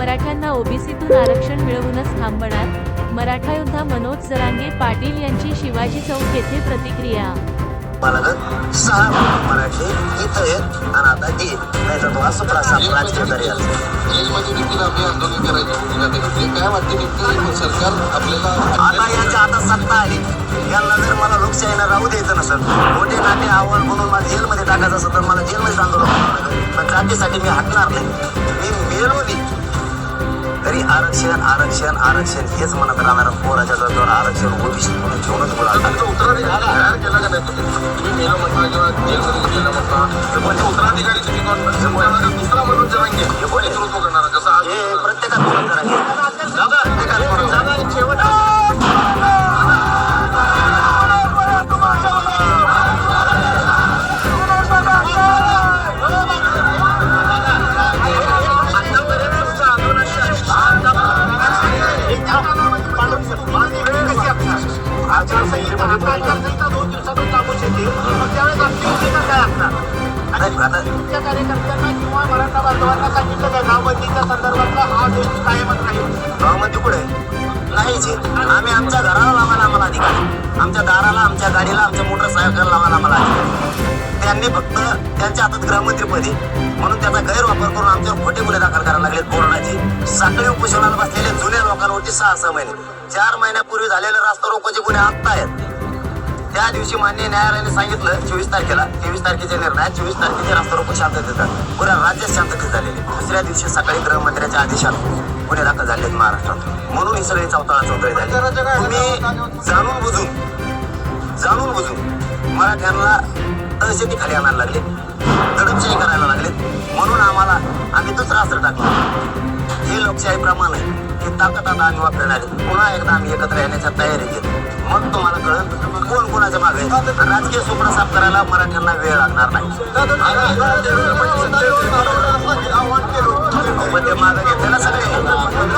मराठ्यांना ओबीसीतून आरक्षण मिळवूनच थांबणार मराठा योद्धा मनोज जरांगे पाटील यांची शिवाजी चौक येथे प्रतिक्रिया. पालक सहा मराठी इथं आणि आता ती नाही तर असं जेलमध्ये देखील आम्ही आंदोलन करायची. भूमिका घेतली काय वाटते? नेमकं सरकार आपल्याला आता यांच्या आता सत्ता आली यांना जर मला लोकशाहीला राहू द्यायचं नसेल मोठे नाटे आव्हान म्हणून मला जेलमध्ये टाकायचं असेल तर मला जेलमध्ये आंदोलन करावं लागेल पण जातीसाठी मी हटणार नाही. मी मेलोनी तरी आरक्षण आरक्षण आरक्षण हेच म्हणत राहणार पोराच्या जागेवर आरक्षण ओबीसी म्हणून घेऊनच तुमचं उत्तराधिकारी केला का नाही? तुम्ही तुम्ही मेलो म्हणता किंवा गेलं म्हणता म्हणजे उत्तराधिकारी तुम्ही दुसरा म्हणून आचारसंहिता दोन दिवसातच लागू शकते मग त्यावेळेस आमची भूमिका काय असणार नाही, आता तुमच्या कार्यकर्त्यांना किंवा मराठा बांधवांना सांगितलं काय गावबंदीच्या संदर्भातला हा देश कायमच राहील गावामध्ये कुठे नाहीच आहे. आम्ही आमच्या घराला लावायला आम्हाला अधिकार. आमच्या दाराला आमच्या गाडीला आमच्या मोटरसायकल लावायला आम्हाला अधिकार. त्यांनी फक्त त्यांच्या हातात गृहमंत्रीपद म्हणून त्याचा गैरवापर करून आमच्यावर खोटे गुन्हे दाखल करायला लागलेत बोर्डाचे साखळी उपोषणाला बसलेले जुन्या लोकांवरती सहा सहा महिने. चार महिन्यापूर्वी झालेले रास्ता रोकोचे गुन्हे आत्ता आहेत. त्या दिवशी मान्य न्यायालयाने सांगितलं चोवीस तारखेला तेवीस तारखेचे निर्णय चोवीस तारखेचे रास्ता रोको शांततेत पुऱ्या राज्यात शांततेत झालेली. दुसऱ्या दिवशी सकाळी गृहमंत्र्याच्या आदेशात गुन्हे दाखल झाले आहेत महाराष्ट्रात. म्हणून ही सगळी चौथाळा चौथळी झाली. तुम्ही जाणून बुजून जाणून बुजून मराठ्यांना तहशेती खाली आणायला लागले. दडपशाही करायला लागले. म्हणून आम्हाला आम्ही दुसरं अस्त्र टाकलं. हे लोकशाही प्रमाण ही ताकद आता आम्ही वापरणार. आहे पुन्हा एकदा आम्ही एकत्र येण्याच्या तयारीत येतो मग तुम्हाला कळत कोण कोणाच्या मागे राजकीय सुपडा साफ करायला मराठ्यांना वेळ लागणार नाही. पण ते मागे घेतले ना सगळे